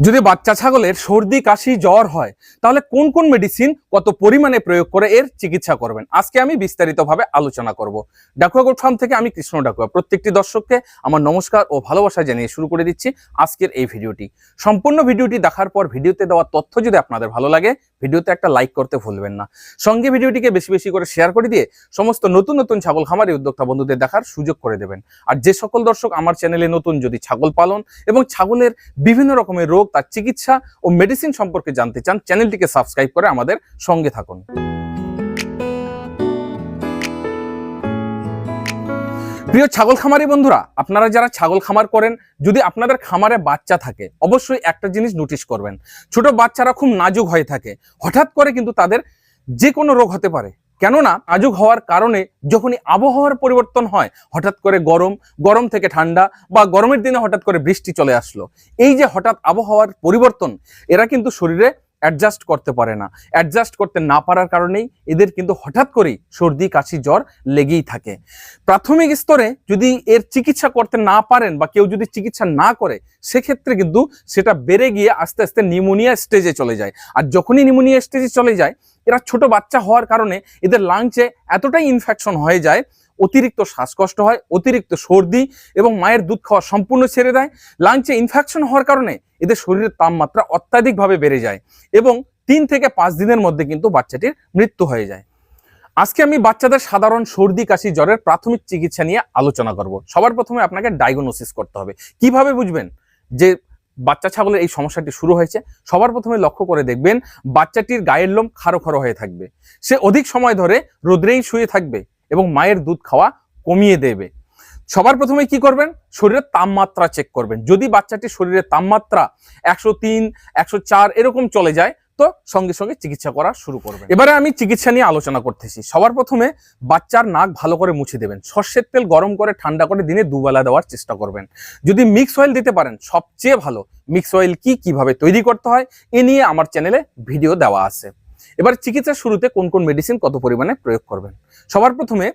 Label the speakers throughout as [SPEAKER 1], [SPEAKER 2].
[SPEAKER 1] যদি বাচ্চা ছাগলের সর্দি, কাশি, জ্বর হয়, তাহলে কোন কোন মেডিসিন কত পরিমাণে প্রয়োগ করে এর চিকিৎসা করবেন? আজকে আমি বিস্তারিতভাবে আলোচনা করব। ডাকুয়া গোট ফার্ম থেকে আমি কৃষ্ণ ডাকুয়া। প্রত্যেকটি দর্শককে আমার নমস্কার ও ভালোবাসা জানিয়ে শুরু করে দিচ্ছি আজকের এই ভিডিওটি। সম্পূর্ণ ভিডিওটি দেখার পর ভিডিওতে দেওয়া তথ্য যদি আপনাদের ভালো লাগে, ভিডিওতে একটা লাইক করতে ভুলবেন না। সঙ্গে ভিডিওটিকে বেশি বেশি করে শেয়ার করে দিয়ে সমস্ত নতুন নতুন ছাগল খামারি উদ্যোক্তা বন্ধুদের দেখার সুযোগ করে দেবেন। আর যে সকল দর্শক আমার চ্যানেলে নতুন যদি ছাগল পালন এবং ছাগলের বিভিন্ন রকমের রোগ তার চিকিৎসা ও মেডিসিন সম্পর্কে জানতে চান চ্যানেলটিকে সাবস্ক্রাইব করে আমাদের সঙ্গে থাকুন। প্রিয় ছাগল খামারি বন্ধুরা, আপনারা যারা ছাগল খামার করেন, যদি আপনাদের খামারে বাচ্চা থাকে, অবশ্যই একটা জিনিস নোটিশ করবেন। ছোট বাচ্চারা খুব নাজুক হয়ে থাকে। হঠাৎ করে কিন্তু তাদের যে কোনো রোগ হতে পারে। কেননা নাজুক হওয়ার কারণে যখনই আবহাওয়ার পরিবর্তন হয়, হঠাৎ করে গরম গরম থেকে ঠান্ডা বা গরমের দিনে হঠাৎ করে বৃষ্টি চলে আসলো, এই যে হঠাৎ আবহাওয়ার পরিবর্তন, এরা কিন্তু শরীরে অ্যাডজাস্ট করতে পারে না। অ্যাডজাস্ট করতে না পারার কারণেই এদের কিন্তু হঠাৎ করেই সর্দি, কাশি, জ্বর লেগেই থাকে। প্রাথমিক স্তরে যদি এর চিকিৎসা করতে না পারেন বা কেউ যদি চিকিৎসা না করে, সেক্ষেত্রে কিন্তু সেটা বেড়ে গিয়ে আস্তে আস্তে নিউমোনিয়া স্টেজে চলে যায়। আর যখনই নিউমোনিয়া স্টেজে চলে যায় এরা ছোট বাচ্চা হওয়ার কারণে এদের লাংসে এতটাই ইনফেকশন হয়ে যায়, অতিরিক্ত শ্বাসকষ্ট হয়, অতিরিক্ত সর্দি এবং মায়ের দুধ খাওয়া সম্পূর্ণ ছেড়ে দেয়। লাংসে ইনফেকশন হওয়ার কারণে এদের শরীরের তাপমাত্রা অত্যাধিকভাবে বেড়ে যায় এবং তিন থেকে পাঁচ দিনের মধ্যে কিন্তু বাচ্চাটির মৃত্যু হয়ে যায়। আজকে আমি বাচ্চাদের সাধারণ সর্দি, কাশি, জ্বরের প্রাথমিক চিকিৎসা নিয়ে আলোচনা করব। সবার প্রথমে আপনাকে ডায়াগনোসিস করতে হবে। কীভাবে বুঝবেন যে বাচ্চা ছাগলের এই সমস্যাটি শুরু হয়েছে, সবার প্রথমে লক্ষ্য করে দেখবেন বাচ্চাটির গায়ের লোম খারো খারো হয়ে থাকবে। সে অধিক সময় ধরে রোদ্রেই শুয়ে থাকবে এবং মায়ের দুধ খাওয়া কমিয়ে দেবে। সবার প্রথমে কি করবেন? শরীরের তাপমাত্রা চেক করবেন। যদি বাচ্চাটির শরীরের তাপমাত্রা একশো তিন, একশো চার এরকম চলে যায় তো সঙ্গে সঙ্গে চিকিৎসা করা শুরু করবেন। এবারে আমি চিকিৎসা নিয়ে আলোচনা করতেছি। সবার প্রথমে বাচ্চার নাক ভালো করে মুছে দেবেন। সর্ষের তেল গরম করে ঠান্ডা করে দিনে দুবেলা দেওয়ার চেষ্টা করবেন। যদি মিক্স অয়েল দিতে পারেন, সবচেয়ে ভালো মিক্স অয়েল কি কীভাবে তৈরি করতে হয়, এ নিয়ে আমার চ্যানেলে ভিডিও দেওয়া আছে। এবার চিকিৎসার শুরুতে কোন কোন মেডিসিন কত পরিমাণে প্রয়োগ করবেন? সবার প্রথমে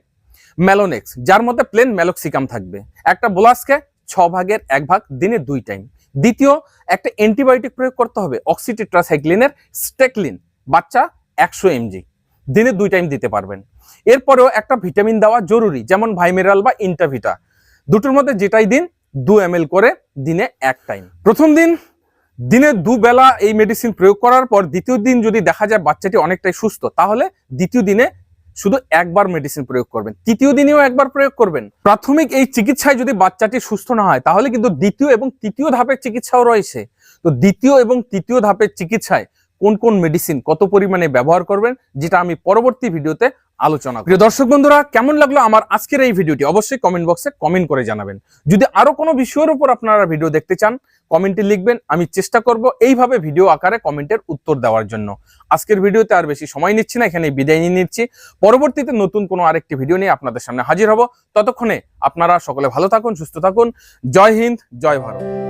[SPEAKER 1] ম্যালোনেক্স যার মধ্যে প্লেন ম্যালোক্সিকাম থাকবে। একটা বোলাসকে ছ ভাগের এক ভাগ, দিনে দুই টাইম দ্বিতীয়, একটা অ্যান্টিবায়োটিক প্রয়োগ করতে হবে অক্সিটিট্রাসাইক্লিনের স্টেকলিন বাচ্চা একশো এমজি দিনে দুই টাইম দিতে পারবেন। এরপরেও একটা ভিটামিন দেওয়া জরুরি, যেমন ভাইমেরাল বা ইন্টাভিটা দুটোর মধ্যে যেটাই দিন, দু এম করে দিনে এক টাইম প্রথম দিন, দিনে দুবেলা এই মেডিসিন প্রয়োগ করার পর দ্বিতীয় দিন যদি দেখা যায় বাচ্চাটি অনেকটাই সুস্থ, তাহলে দ্বিতীয় দিনে শুধু একবার মেডিসিন প্রয়োগ করবেন। তৃতীয় দিনেও একবার প্রয়োগ করবেন। প্রাথমিক এই চিকিৎসায় যদি বাচ্চাটি সুস্থ না হয়, তাহলে কিন্তু দ্বিতীয় এবং তৃতীয় ধাপের চিকিৎসাও রয়েছে। তো দ্বিতীয় এবং তৃতীয় ধাপের চিকিৎসায় কোন কোন মেডিসিন কত পরিমাণে ব্যবহার করবেন, যেটা আমি পরবর্তী ভিডিওতে আলোচনা প্রিয় দর্শক বন্ধুরা, কেমন লাগল আমার আজকের এই ভিডিওটি? অবশ্যই কমেন্ট বক্সে কমেন্ট করে জানাবেন। যদি আরও কোনো বিষয়ের উপর আপনারা ভিডিও দেখতে চান কমেন্টে লিখবেন, আমি চেষ্টা করব এইভাবে ভিডিও আকারে কমেন্টের উত্তর দেওয়ার জন্য। আজকের ভিডিওতে আর বেশি সময় নিচ্ছি না এখানে বিদায় নিয়ে নিচ্ছি। পরবর্তীতে নতুন কোনো আরেকটি ভিডিও নিয়ে আপনাদের সামনে হাজির হব। ততক্ষণে আপনারা সকলে ভালো থাকুন, সুস্থ থাকুন। জয় হিন্দ, জয় ভারত।